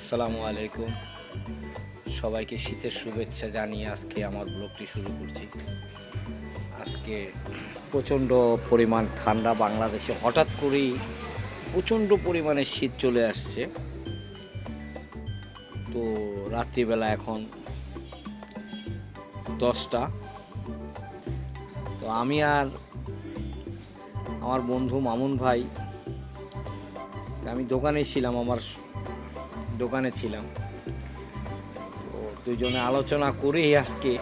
আসসালামু আলাইকুম। সবাইকে শীতের শুভেচ্ছা জানিয়ে আজকে আমার ব্লগটি শুরু করছি। আজকে প্রচণ্ড পরিমাণ ঠান্ডা বাংলাদেশে। হঠাৎ করেই প্রচণ্ড পরিমাণে শীত চলে আসছে। তো রাত্রিবেলা এখন দশটা। তো আমি আর আমার বন্ধু মামুন ভাই, আমি দোকানে ছিলাম আমার দোকানে ছিলাম। তো দুজনে আলোচনা করেই আজকে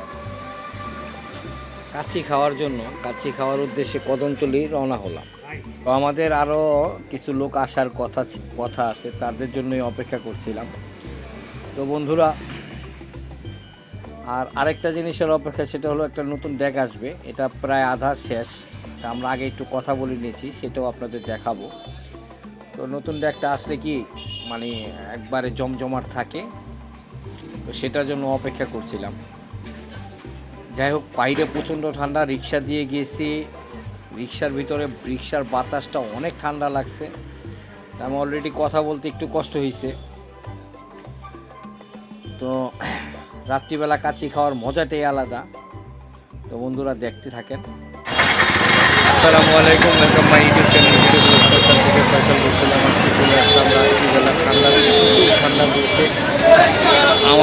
কাচ্চি খাওয়ার জন্য, কাচ্চি খাওয়ার উদ্দেশ্যে কদমতলি রওনা হলাম। তো আমাদের আরও কিছু লোক আসার কথা কথা আছে, তাদের জন্যই অপেক্ষা করছিলাম। তো বন্ধুরা, আর আরেকটা জিনিসের অপেক্ষা সেটা হলো একটা নতুন ডেক আসবে। এটা প্রায় আধা শেষ। তা আমরা আগে একটু কথা বলে নিয়েছি, সেটাও আপনাদের দেখাবো। তো নতুন ডেকটা আসলে কি? মানে একবারে জমজমাট থাকে। তো সেটার জন্য অপেক্ষা করছিলাম। যাই হোক, বাইরে প্রচণ্ড ঠান্ডা, রিক্সা দিয়ে গিয়েছি রিক্সার ভিতরে, রিক্সার বাতাসটা অনেক ঠান্ডা লাগছে। আমি অলরেডি কথা বলতে একটু কষ্ট হয়েছে তো রাত্রিবেলা কাছি খাওয়ার মজাটাই আলাদা। তো বন্ধুরা দেখতে থাকেন। আসসালামু আলাইকুম welcome my YouTube channel video special থেকে ফয়সাল বলছিলাম আজকে চলে আসলাম রাত্রিবেলা ঠান্ডা প্রচুর ঠান্ডা পড়ছে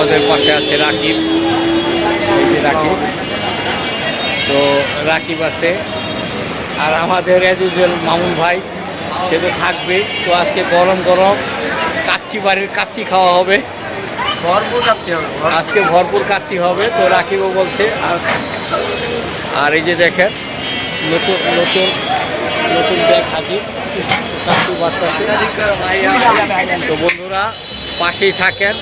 আমাদের পাশে আছে রাকিব। এই যে রাকিব। তো রাকিব আছে। আর আমাদের এজুজুয়াল মামুন ভাই সে তো থাকবেই। তো আজকে গরম গরম কাচ্চি বাড়ির কাচ্চি খাওয়া হবে। ভরপুর যাচ্ছি হবে আজকে ভরপুর কাচ্চি হবে। তো রাকিবও বলছে আর আর এই যে দেখেন নতুন নতুন নতুন ব্যাগ হাজির। কাচ্চি বাড়তেছে। তো বন্ধুরা পাশেই থাকেন।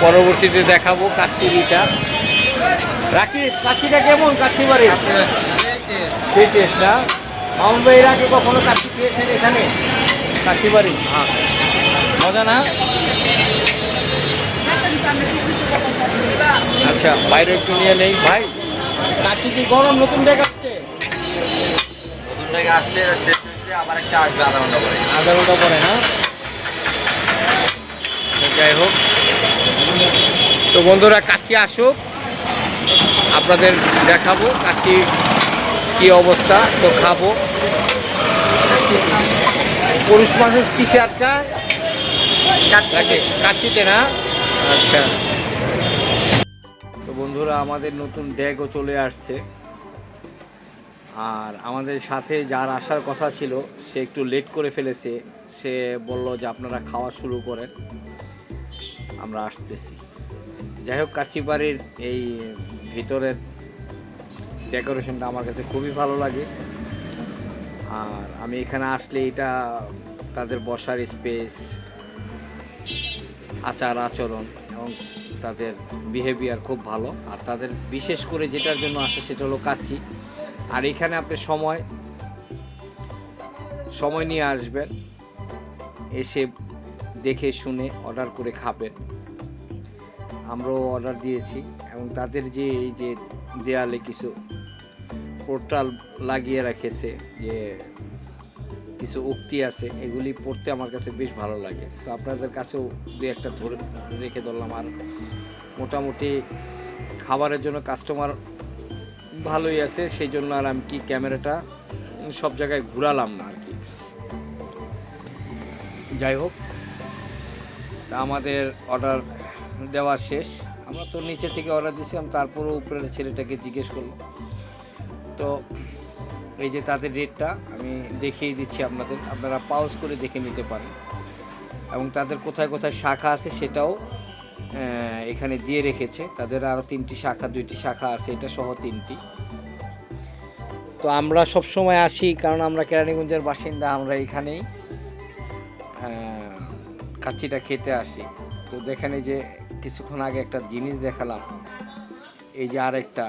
পরবর্তীতে দেখাবো কাচ্চিরিটা রাকিব কাচ্চিটা কেমন কাচ্চি বাড়ি সেই টেস্ট মামুন ভাই এর আগে কখনো কাচ্চি পেয়েছেন এখানে? কাচ্চি বাড়ি? হ্যাঁ। মজা না? আচ্ছা বাইরে একটু নিয়ে নেই। ভাই কাচ্চি কি গরম নতুন আসছে? নতুন থেকে আসছে শেষ হয়েছে আবার একটা আসবে আধা ঘণ্টা পরে। আধা ঘণ্টা পরে না? যাই হোক তো বন্ধুরা কাচ্চি আসুক। আপনাদের দেখাবো কাচ্চি কি অবস্থা তো খাব। পুরুষ মানুষ কিসে আটকায় কাকে কাচ্চিতে না? আচ্ছা। তো বন্ধুরা আমাদের নতুন ড্যাগও চলে আসছে। আর আমাদের সাথে যার আসার কথা ছিল সে একটু লেট করে ফেলেছে। সে বলল যে আপনারা খাওয়া শুরু করেন। আমরা আসতেছি। যাই হোক কাচিবাড়ির এই ভিতরের ডেকোরেশনটা আমার কাছে খুবই ভালো লাগে। আর আমি এখানে আসলে এটা তাদের বসার স্পেস আচার আচরণ এবং তাদের বিহেভিয়ার খুব ভালো। আর তাদের বিশেষ করে যেটার জন্য আসে সেটা হলো কাচ্চি আর এখানে আপনি সময় সময় নিয়ে আসবেন। এসে দেখে শুনে অর্ডার করে খাবেন। আমরাও অর্ডার দিয়েছি এবং তাদের যে এই যে দেয়ালে কিছু পোর্টাল লাগিয়ে রেখেছে, যে কিছু উক্তি আছে, এগুলি পড়তে আমার কাছে বেশ ভালো লাগে। তো আপনাদের কাছেও দু একটা ধরে রেখে ধরলাম। আর মোটামুটি খাবারের জন্য কাস্টমার ভালোই আছে সেই জন্য আর আমি কি ক্যামেরাটা সব জায়গায় ঘুরালাম না আর কি। যাই হোক। তা আমাদের অর্ডার দেওয়া শেষ। আমরা তো নিচে থেকে অর্ডার দিয়েছিলাম, তারপরও উপরের ছেলেটাকে জিজ্ঞেস করল তো এই যে তাদের রেটটা আমি দেখিয়ে দিচ্ছি আপনাদের। আপনারা পাউজ করে দেখে নিতে পারেন। এবং তাদের কোথায় কোথায় শাখা আছে সেটাও এখানে দিয়ে রেখেছে। তাদের আরও তিনটি শাখা, দুইটি শাখা আছে, এটা সহ তিনটি। তো আমরা সব সময় আসি, কারণ আমরা কেরানীগঞ্জের বাসিন্দা, আমরা এখানেই। কাচ্চিটা খেতে আসি। তো দেখেন এই যে কিছুক্ষণ আগে একটা জিনিস দেখালাম। এই যে আরেকটা,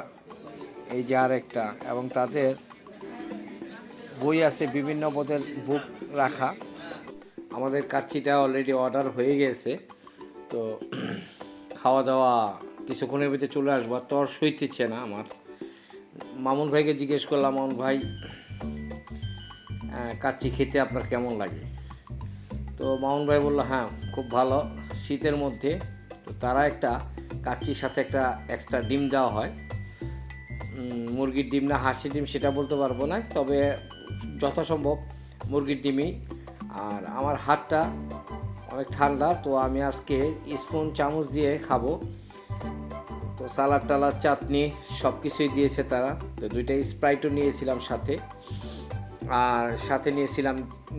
এই যে আরেকটা এবং তাদের বই আছে বিভিন্ন পদের বুক রাখা। আমাদের কাচ্চিটা অলরেডি অর্ডার হয়ে গেছে। তো খাওয়া দাওয়া কিছুক্ষণের ভিতরে চলে আসব। আর তর সইতেছে না আমার। মামুন ভাইকে জিজ্ঞেস করলাম, মামুন ভাই কাচ্চি খেতে আপনার কেমন লাগে? তো মামুন ভাই বলল হ্যাঁ খুব ভালো। শীতের মধ্যে। তো তারা একটা কাচ্চির সাথে একটা এক্সট্রা ডিম দেওয়া হয়। মুরগির ডিম না, হাঁসির ডিম সেটা বলতে পারব না, তবে যথাসম্ভব মুরগির ডিমই। আর আমার হাতটা অনেক ঠান্ডা, তো আমি আজকে স্পুন চামচ দিয়ে খাব। তো সালাদ টালাদ, চাটনি সব কিছুই দিয়েছে তারা। তো দুইটা স্প্রাইটও নিয়েছিলাম সাথে। আর সাথে নিয়েছিলাম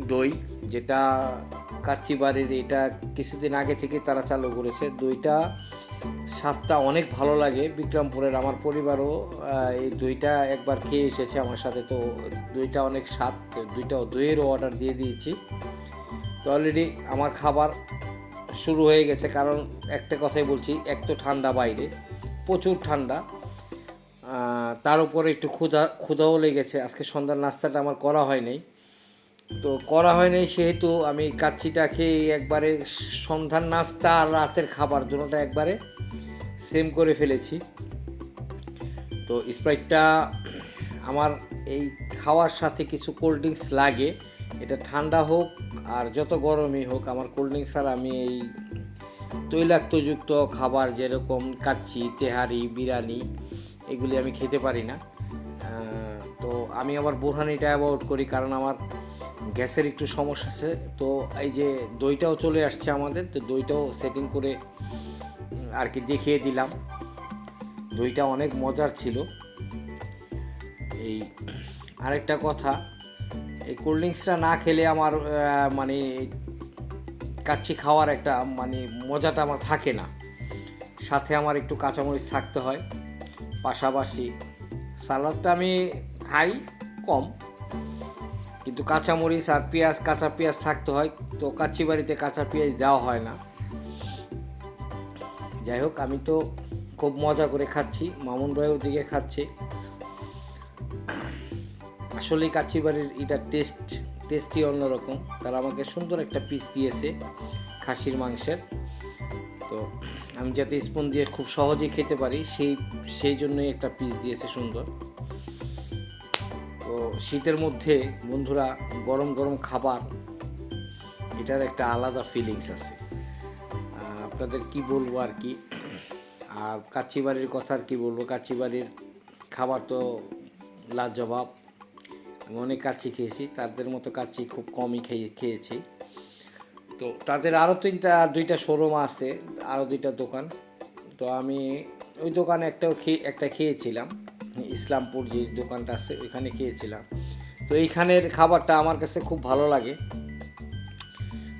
দই, যেটা কাচ্চি বাড়ির এটা কিছুদিন আগে থেকে তারা চালু করেছে। দইটা স্বাদটা অনেক ভালো লাগে বিক্রমপুরের। আমার পরিবারও এই দইটা একবার খেয়ে এসেছে আমার সাথে। তো দইটা অনেক স্বাদ, দুইটা দইয়েরও অর্ডার দিয়ে দিয়েছি। তো অলরেডি আমার খাবার শুরু হয়ে গেছে। কারণ একটা কথাই বলছি, এক তো ঠান্ডা বাইরে, প্রচুর ঠান্ডা। তার উপরে একটু ক্ষুধা, ক্ষুধাও লেগেছে। আজকে সন্ধ্যার নাস্তাটা আমার করা হয় নাই। তো করা হয় নাই সেহেতু আমি কাচ্চিটা খেয়ে একবারে সন্ধ্যার নাস্তা আর রাতের খাবার দুটোটা একবারে সেম করে ফেলেছি। তো স্প্রাইটটা আমার এই খাওয়ার সাথে কিছু কোল্ড ড্রিঙ্কস লাগে, এটা ঠান্ডা হোক আর যত গরমই হোক, আমার কোল্ড ড্রিঙ্কস আর আমি এই তৈলাক্তযুক্ত খাবার যেরকম কাচ্চি, তেহারি, বিরিয়ানি, এগুলি আমি খেতে পারি না। তো আমি আবার বোরহানিটা অ্যাভয়েড করি কারণ আমার গ্যাসের একটু সমস্যা আছে, তো এই যে দইটাও চলে আসছে আমাদের, তো দইটাও সেটিং করে আর কি দেখিয়ে দিলাম। দইটা অনেক মজার ছিল। এই আরেকটা কথা, এই কোল্ড ড্রিঙ্কসটা না খেলে আমার মানে কাচ্চি খাওয়ার একটা মানে মজাটা আমার থাকে না। সাথে আমার একটু কাঁচামরিচ থাকতে হয়। পাশাপাশি সালাদটা আমি খাই কম। কিন্তু কাঁচামরিচ আর পেঁয়াজ, কাঁচা পেঁয়াজ থাকতে হয়, তো কাচ্চি বাড়িতে কাঁচা পেঁয়াজ দেওয়া হয় না। যাই হোক, আমি তো খুব মজা করে খাচ্ছি, মামুন ভাই ওদিকে খাচ্ছে। আসলেই কাচ্চি বাড়ির এটা টেস্ট টেস্টই অন্যরকম। তারা আমাকে সুন্দর একটা পিস দিয়েছে খাসির মাংসের। তো আমি যাতে স্পুন দিয়ে খুব সহজেই খেতে পারি, সেই সেই জন্যই একটা পিস দিয়েছে সুন্দর। তো শীতের মধ্যে বন্ধুরা গরম গরম খাবার, এটার একটা আলাদা ফিলিংস আছে। আপনাদের কি বলব আর কি? আর কাচ্চি বাড়ির কথা আর কি বলব? কাচ্চি বাড়ির খাবার তো লাজবাব। আমি অনেক কাচ্চি খেয়েছি, তাদের মতো কাচ্চি খুব কমই খেয়ে, খেয়েছি। তো তাদের আরও তিনটা, দুইটা শোরুম আছে আরও দুইটা দোকান। তো আমি ওই দোকানে একটাও খেয়ে একটা খেয়েছিলাম। ইসলামপুর যে দোকানটা আছে, ওইখানে খেয়েছিলাম। তো এইখানের খাবারটা আমার কাছে খুব ভালো লাগে।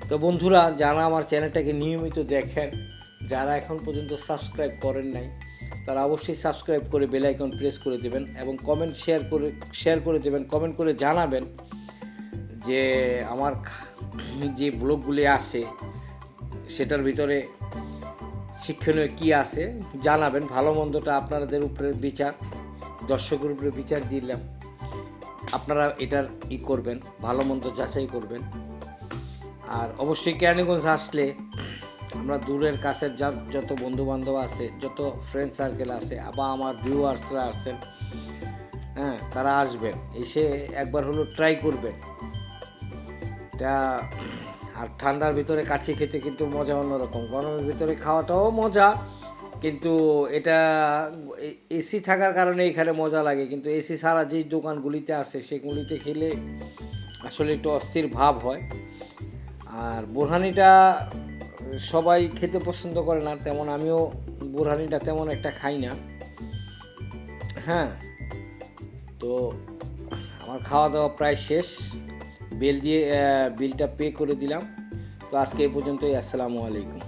তো বন্ধুরা, যারা আমার চ্যানেলটাকে নিয়মিত দেখেন, যারা এখন পর্যন্ত সাবস্ক্রাইব করেন নাই, তারা অবশ্যই সাবস্ক্রাইব করে বেল আইকন প্রেস করে দেবেন এবং কমেন্ট শেয়ার করে শেয়ার করে দেবেন, কমেন্ট করে জানাবেন যে আমার যে ব্লগগুলি আসে, সেটার ভিতরে শিক্ষণীয় কি আছে, জানাবেন। ভালো মন্দটা আপনাদের উপরে বিচার। দর্শকের উপরে বিচার দিলাম। আপনারা এটার ই করবেন, ভালো মন্দ যাচাই করবেন। আর অবশ্যই কেরানীগঞ্জ আসলে আমরা দূরের কাছের যা যত বন্ধু বান্ধব আছে, যত ফ্রেন্ড সার্কেল আছে, আবার আমার ভিউয়ার্সরা আছেন হ্যাঁ তারা আসবেন। এসে একবার হলো ট্রাই করবেন। তা, আর ঠান্ডার ভিতরে কাছে খেতে কিন্তু মজা অন্যরকম। গরমের ভিতরে খাওয়াটাও মজা। কিন্তু এটা এসি থাকার কারণে এখানে মজা লাগে, কিন্তু এসি ছাড়া যেই দোকানগুলিতে আছে, সেগুলিতে খেলে আসলে একটু অস্থির ভাব হয়। আর বোরহানিটা সবাই খেতে পছন্দ করে না, তেমন আমিও বোরহানিটা তেমন একটা খাই না। হ্যাঁ তো আমার খাওয়া দাওয়া প্রায় শেষ। বিল দিয়ে বিলটা পে করে দিলাম। তো আজকে এই পর্যন্তই, আসসালামু আলাইকুম।